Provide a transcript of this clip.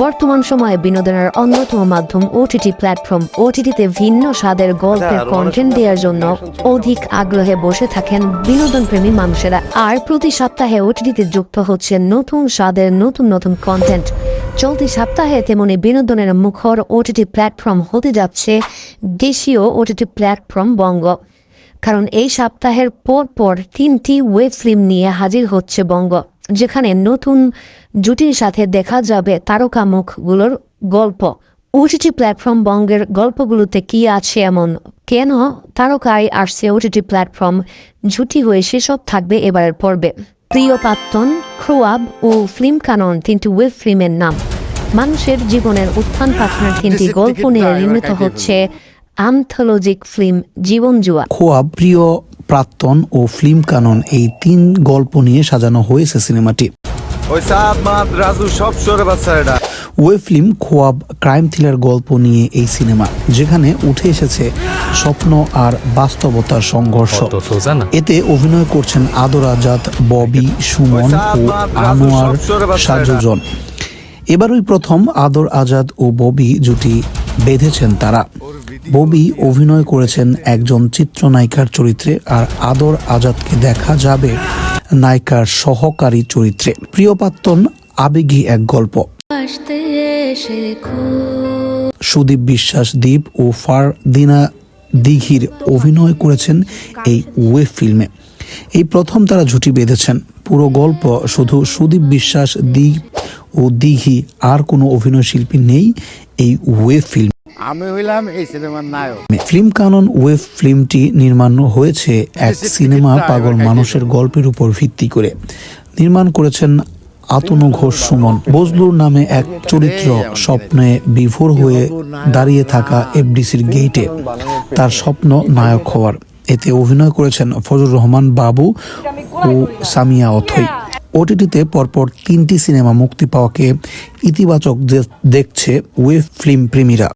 বর্তমান সময়ে বিনোদনের অন্যতম মাধ্যম ওটিটি প্ল্যাটফর্ম ওটিটিতে ভিন্ন স্বাদের গল্পের কন্টেন্ট দেওয়ার জন্য অধিক আগ্রহে বসে থাকেন বিনোদন প্রেমী মানুষেরা। আর প্রতি সপ্তাহে ওটিটিতে যুক্ত হচ্ছে নতুন স্বাদের নতুন নতুন কন্টেন্ট চলতি সপ্তাহে তেমনি বিনোদনের মুখর ওটিটি প্ল্যাটফর্ম হতে যাচ্ছে দেশীয় ওটিটি প্ল্যাটফর্ম বঙ্গ। কারণ এই সপ্তাহের পর পর তিনটি ওয়েব ফিল্ম নিয়ে হাজির হচ্ছে বঙ্গ। যেখানে নতুন জুটির সাথে দেখা যাবে তারকা মুখগুলোর গল্প। ওটিটি প্ল্যাটফর্ম বঙ্গের গল্পগুলোতে কি আছে এমন? কেন তারকায় আসছে ওটিটি প্ল্যাটফর্ম? জুটি হয়ে সেসব থাকবে এবারের পর্বে। প্রিয় প্রাক্তন ক্রোয়াব ও ফিল্ম কানন তিনটি ওয়েব ফিল্মের নাম। মানুষের জীবনের উত্থান পাঠানোর তিনটি গল্প নিয়ে নির্মিত হচ্ছে আন্থোলজিক ফিল্ম জীবন জুয়া খোয়াব প্রিয় প্রাক্তন ও ফিল্ম কানন এই তিন গল্প নিয়ে সাজানো হয়েছে সিনেমাটি। Web film Khowab crime thriller গল্প নিয়ে এই সিনেমা যেখানে উঠে এসেছে স্বপ্ন আর বাস্তবতার সংঘর্ষ। এতে অভিনয় করছেন আদর আজাদ ববি সুমন ও আনোয়ার সাজুজন। এবারই প্রথম আদর আজাদ ও ববি জুটি বেঁধেছেন তারা। ববি অভিনয় করেছেন একজন চিত্রনায়িকার চরিত্রে আর আদর আজাদকে দেখা যাবে নায়িকার সহকারী চরিত্রে। প্রিয়পাত্তন আবেগী এক গল্প। সুদীপ বিশ্বাস দীপ ও ফারদিনা দিঘির অভিনয় করেছেন এই ওয়েব ফিল্মে। এই প্রথম তারা জুটি বেঁধেছেন। পুরো গল্প শুধু সুদীপ বিশ্বাস দীপ ও দিঘি আর কোনো অভিনয় শিল্পী নেই। এই ওয়েব ফিল্ম আমি হইলাম এই সিনেমার নায়ক। ফিল্ম কানন ওয়েব ফিল্মটি নির্মাণ হয়েছে এক সিনেমা পাগল মানুষের গল্পের উপর ভিত্তি করে। নির্মাণ করেছেন আতনু ঘোষ সুমন। বজলুর নামে এক চরিত্র স্বপ্নে বিভোর হয়ে দাঁড়িয়ে থাকা এফডিসির গেইটে তার স্বপ্ন নায়ক হওয়ার। এতে অভিনয় করেছেন ফজল রহমান বাবু ও সামিয়া অথই। ওটিটিতে পরপর তিনটি সিনেমা মুক্তি পাওয়াকে ইতিবাচক দেখছে ওয়েব ফিল্ম প্রেমীরা।